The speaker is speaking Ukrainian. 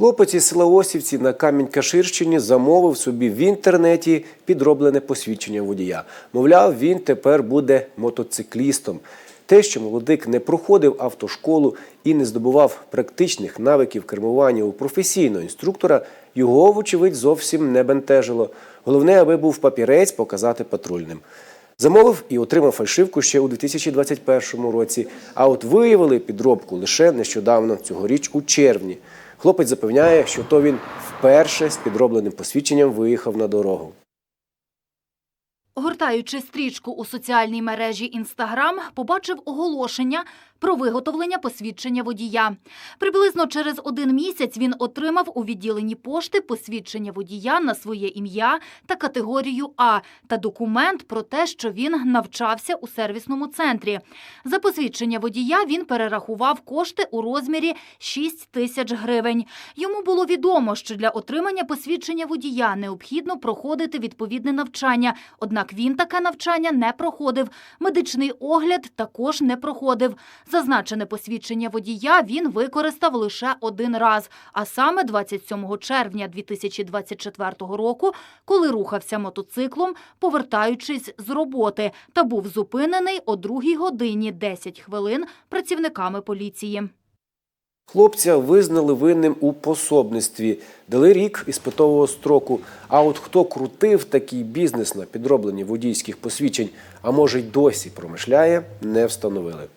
Хлопець із села Осівці на Камінь-Каширщині замовив собі в інтернеті підроблене посвідчення водія. Мовляв, він тепер буде мотоциклістом. Те, що молодик не проходив автошколу і не здобував практичних навиків кермування у професійного інструктора, його, вочевидь, зовсім не бентежило. Головне, аби був папірець показати патрульним. Замовив і отримав фальшивку ще у 2021 році. А от виявили підробку лише нещодавно, цьогоріч у червні. Хлопець запевняє, що то він вперше з підробленим посвідченням виїхав на дорогу. Гортаючи стрічку у соціальній мережі Інстаграм, побачив оголошення про виготовлення посвідчення водія. Приблизно через один місяць він отримав у відділенні пошти посвідчення водія на своє ім'я та категорію А та документ про те, що він навчався у сервісному центрі. За посвідчення водія він перерахував кошти у розмірі 6 тисяч гривень. Йому було відомо, що для отримання посвідчення водія необхідно проходити відповідне навчання. Однак він таке навчання не проходив. Медичний огляд також не проходив. Зазначене посвідчення водія він використав лише один раз, а саме 27 червня 2024 року, коли рухався мотоциклом, повертаючись з роботи, та був зупинений о 2 годині 10 хвилин працівниками поліції. Хлопця визнали винним у пособництві, дали рік іспитового строку. А от хто крутив такий бізнес на підробленні водійських посвідчень, а може й досі промишляє, не встановили.